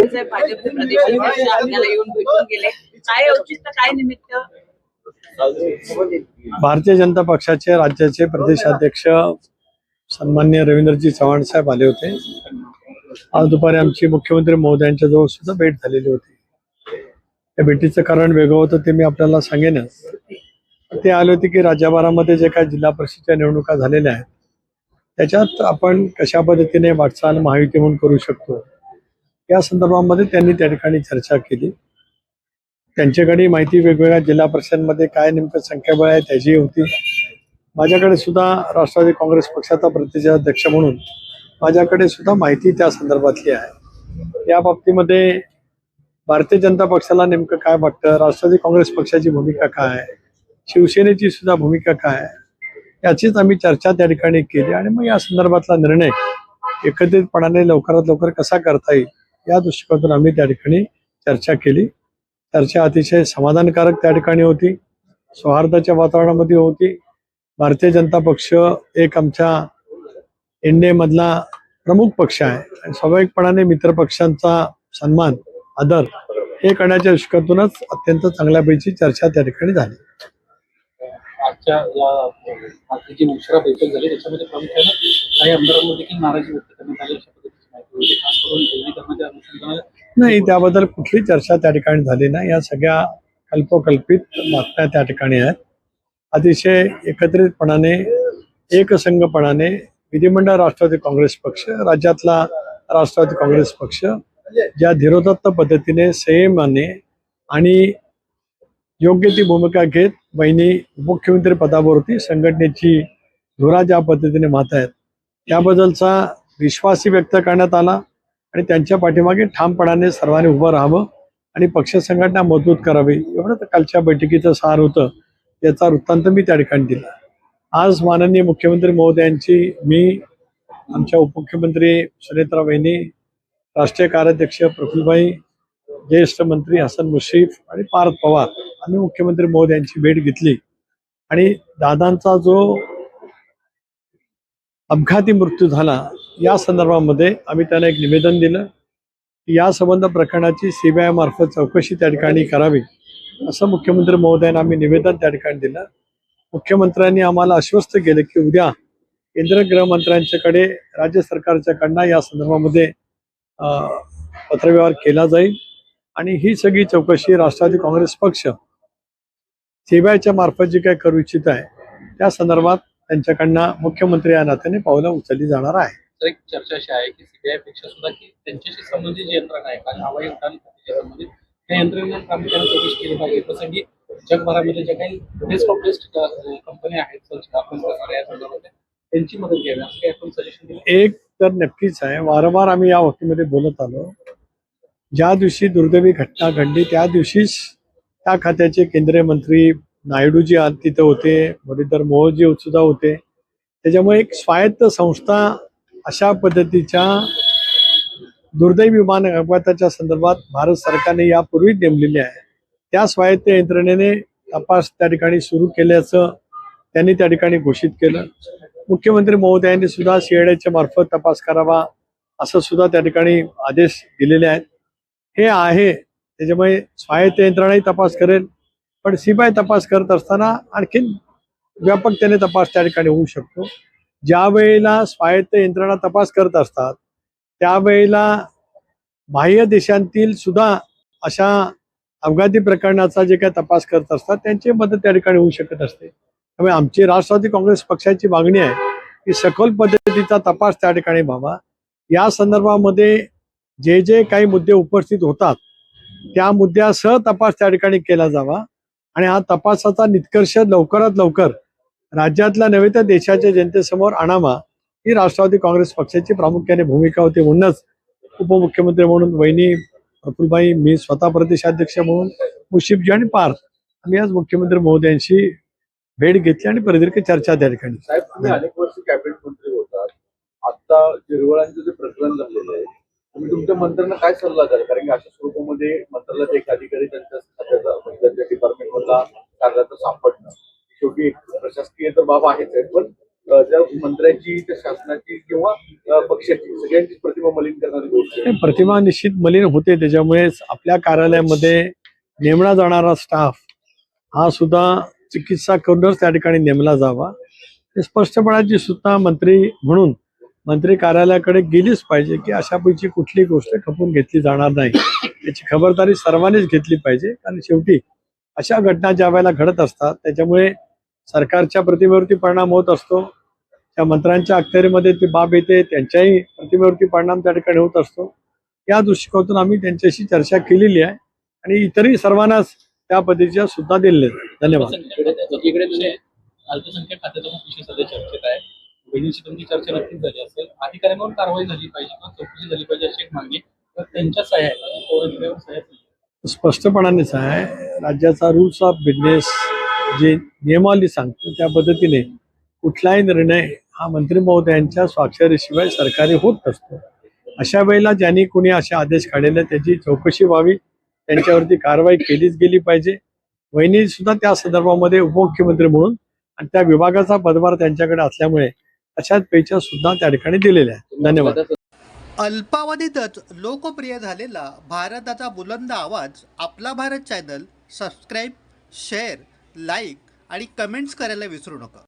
भाजपचे प्रदेशाध्यक्ष आपल्याला येऊन भेटून गेले काय औचित्य काय निमित्त? भारतीय जनता पक्षाचे राज्याचे प्रदेशाध्यक्ष सन्मान्य रवींद्रजी चव्हाण साहेब आले होते. आज दुपारी आमची मुख्यमंत्री महोदयांच्या जवळ सुद्धा भेट झालेली होती. त्या भेटीचं कारण वेगळं होतं ते मी आपल्याला सांगेनच. ते आले होते की राज्यभरामध्ये जे काही जिल्हा परिषदच्या निवडणुका झालेल्या आहेत त्याच्यात आपण कशा पद्धतीने वाटचाल महायुती म्हणून करू शकतो? या संदर्भामध्ये त्यांनी त्या ठिकाणी चर्चा केली. त्यांच्याकडे माहिती वेगवेगळ्या जिल्हा परिषदांमध्ये काय नेमकं संख्याबळ आहे त्याची होती. माझ्याकडे सुद्धा राष्ट्रवादी काँग्रेस पक्षाचा प्रदेशाध्यक्ष म्हणून माझ्याकडे सुद्धा माहिती त्या संदर्भातली आहे. या बाबतीमध्ये भारतीय जनता पक्षाला नेमकं काय वाटतं? राष्ट्रवादी काँग्रेस पक्षाची भूमिका काय आहे? शिवसेनेची सुद्धा भूमिका काय आहे? याचीच आम्ही चर्चा त्या ठिकाणी केली आणि मग या संदर्भातला निर्णय एकत्रितपणाने लवकरात लवकर कसा करता येईल या दृष्टिकोनातून आम्ही त्या ठिकाणी चर्चा केली. चर्चा अतिशय समाधानकारक त्या ठिकाणी होती. सौहार्दाच्या वातावरणामध्ये होती. भारतीय जनता पक्ष एक आमच्या एनडीए मधला प्रमुख पक्ष आहे. आणि स्वाभाविकपणाने मित्र पक्षांचा सन्मान आदर हे करण्याच्या दृष्टिकोनातूनच अत्यंत चांगल्यापैकी चर्चा त्या ठिकाणी झाली. आजच्या या आजची जी उशिरा बैठक झाली त्याच्यामध्ये प्रामुख्याने काही आमदारांवर देखील नाराजी व्यक्त करण्यात आली अशा पद्धतीची माहिती होती खास करून विलगीकरणाच्या अनुषंगाने नाही त्याबद्दल कुठली चर्चा त्या ठिकाणी झाली नाही. या सगळ्या कल्पकल्पित बातम्या त्या ठिकाणी आहेत. अतिशय एकत्रितपणाने एकसंघपणाने विधिमंडळ राष्ट्रवादी काँग्रेस पक्ष राज्यातला राष्ट्रवादी काँग्रेस पक्ष ज्या धीरोदत्त पद्धतीने संयमाने आणि योग्य ती भूमिका घेत बहिणी मुख्यमंत्री पदावरती संघटनेची धुरा ज्या पद्धतीने मात आहेत त्याबद्दलचा विश्वासही व्यक्त करण्यात आला आणि त्यांच्या पाठीमागे ठामपणाने सर्वांनी उभं राहावं आणि पक्ष संघटना मजबूत करावी एवढं तर कालच्या बैठकीचं सार होतं याचा वृत्तांत मी त्या ठिकाणी दिला. आज माननीय मुख्यमंत्री महोदयांची मी आमच्या उपमुख्यमंत्री सुनेत्रा वहिनी राष्ट्रीय कार्याध्यक्ष प्रफुल्लभाई ज्येष्ठ मंत्री हसन मुश्रीफ आणि पार्थ पवार आम्ही मुख्यमंत्री महोदयांची भेट घेतली. आणि दादांचा जो अपघाती मृत्यू झाला या संदर्भामध्ये आम्ही त्यांना एक निवेदन दिलं या संबंध प्रकरणाची सीबीआय मार्फत चौकशी त्या ठिकाणी करावी असं मुख्यमंत्री महोदयांना आम्ही निवेदन त्या ठिकाणी दिलं. मुख्यमंत्र्यांनी आम्हाला आश्वस्त केलं की उद्या केंद्र गृहमंत्र्यांच्याकडे राज्य सरकारच्याकडनं या संदर्भामध्ये पत्रव्यवहार केला जाईल. आणि ही सगळी चौकशी राष्ट्रवादी काँग्रेस पक्ष सीबीआयच्या मार्फत जी काही करू इच्छित आहे त्या संदर्भात त्यांच्याकडनं मुख्यमंत्री या नात्याने पावलं उचलली जाणार आहे. एक चर्चा अशी आहे की सीबीआयपेक्षा सुद्धा की त्यांच्याशी संबंधित जी यंत्रणा आहे कारण हवाई उड्डाण खात्याच्या संबंधित त्या यंत्रणेने प्रामुख्याने चौकशी केली पाहिजे. प्रसंगी जगभरामध्ये ज्या काही बेस्ट ऑफ बेस्ट कंपन्या आहेत करणाऱ्या या संदर्भात त्यांची मदत घ्यावी असं काही आपण सजेशन दिलं? एक तर नक्कीच आहे वारंवार आम्ही या बाबतीमध्ये बोलत आलो. ज्या दिवशी दुर्दैवी घटना घडली त्या दिवशीच त्या खात्याचे केंद्रीय मंत्री नायडूजी आज तिथे होते मुरलीधर मोहोजी सुद्धा होते. त्याच्यामुळे एक स्वायत्त संस्था अशा पद्धतीच्या दुर्दैवी विमान अपघाताच्या संदर्भात भारत सरकारने यापूर्वीच नेमलेली आहे. त्या स्वायत्त यंत्रणेने तपास त्या ठिकाणी सुरू केल्याचं त्यांनी त्या ठिकाणी घोषित केलं. मुख्यमंत्री महोदयांनी सुद्धा सीआयडीच्या मार्फत तपास करावा असं सुद्धा त्या ठिकाणी आदेश दिलेले आहेत. हे आहे त्याच्यामुळे स्वायत्त यंत्रणाही तपास करेल पण सीबीआय तपास करत असताना आणखीन व्यापकतेने तपास त्या ठिकाणी होऊ शकतो. ज्या वेळेला स्वायत्त यंत्रणा तपास करत असतात त्यावेळेला बाह्य देशांतील सुद्धा अशा अपघाती प्रकरणाचा जे काही तपास करत असतात त्यांची मदत त्या ठिकाणी होऊ शकत असते. त्यामुळे आमची राष्ट्रवादी काँग्रेस पक्षाची मागणी आहे की सखोल पद्धतीचा तपास त्या ठिकाणी व्हावा. या संदर्भामध्ये जे जे काही मुद्दे उपस्थित होतात त्या मुद्द्यासह तपास त्या ठिकाणी केला जावा. आणि हा तपासाचा निष्कर्ष लवकरात लवकर राज्यातल्या नव्हे तर देशाच्या जनतेसमोर आणावा ही राष्ट्रवादी काँग्रेस पक्षाची प्रामुख्याने भूमिका होती म्हणूनच उपमुख्यमंत्री म्हणून वहिनी प्रफुलबाई मी स्वतः प्रदेशाध्यक्ष म्हणून मुशिफजी आणि पार्थ आम्ही आज मुख्यमंत्री महोदयांशी भेट घेतली आणि प्रदीर्घ चर्चा त्या ठिकाणी. साहेब अनेक वर्ष कॅबिनेट मंत्री होतात. आता जे प्रकरण झालेलं आहे तुम्ही तुमच्या मंत्र्यांना काय सल्ला द्याल? कारण की अशा स्वरूपामध्ये मंत्र्याला एक अधिकारी त्यांच्या खात्याचा त्यांच्या डिपार्टमेंट मधला कार्याचं सापडणं. शेवटी एक प्रशासकीय तर बाब आहेच आहे पण त्या मंत्र्याची त्या शासनाची किंवा पक्षाची सगळ्यांची प्रतिमा मलिन करणारी गोष्ट प्रतिमा निश्चित मलिन होते त्याच्यामुळे आपल्या कार्यालयामध्ये नेमला जाणारा स्टाफ हा सुद्धा चिकित्सा करूनच त्या ठिकाणी नेमला जावा. हे स्पष्टपणाची सुद्धा मंत्री म्हणून मंत्री कार्यालयाकडे गेलीच पाहिजे की अशापैकी कुठली गोष्ट खपून घेतली जाणार नाही. याची खबरदारी सर्वांनीच घेतली पाहिजे. कारण शेवटी अशा घटना ज्या वेळेला घडत असतात त्याच्यामुळे सरकारच्या प्रतिमेवरती परिणाम होत असतो. त्या मंत्र्यांच्या अखत्यारीमध्ये ती बाब येते त्यांच्याही प्रतिमेवरती परिणाम त्या ठिकाणी होत असतो. या दृष्टिकोनातून आम्ही त्यांच्याशी चर्चा केलेली आहे. आणि इतरही सर्वांनाच त्या पद्धतीच्या सुद्धा दिलेल्या धन्यवाद. अल्पसंख्याक तुमची चर्चा नक्कीच झाली असेल. अधिकाऱ्यांवर कारवाई झाली पाहिजे किंवा चौकशी झाली पाहिजे अशी एक मागणी तर त्यांच्या म्हणजे सह्या आहेत सह्या स्पष्टपणानेच आहे. राज्याचा रूल्स ऑफ बिझनेस जे नियमावली सांगतो त्या पद्धतीने कुठलाही निर्णय हा मंत्री महोदयांच्या स्वाक्षरीशिवाय सरकारी होत नसतो. अशा वेळेला ज्यांनी कोणी असे आदेश काढलेले त्याची चौकशी व्हावी. त्यांच्यावरती कारवाई केलीच गेली पाहिजे. वहिनी सुद्धा त्या संदर्भामध्ये उपमुख्यमंत्री म्हणून आणि त्या विभागाचा पदभार त्यांच्याकडे असल्यामुळे अशाच पेच्या सुद्धा त्या ठिकाणी दिलेल्या आहेत. धन्यवाद. अल्पावधीतच लोकप्रिय झालेला भारताचा बुलंद आवाज आपला Bharat channel subscribe share like आणि कमेंट्स करायला विसरू नका.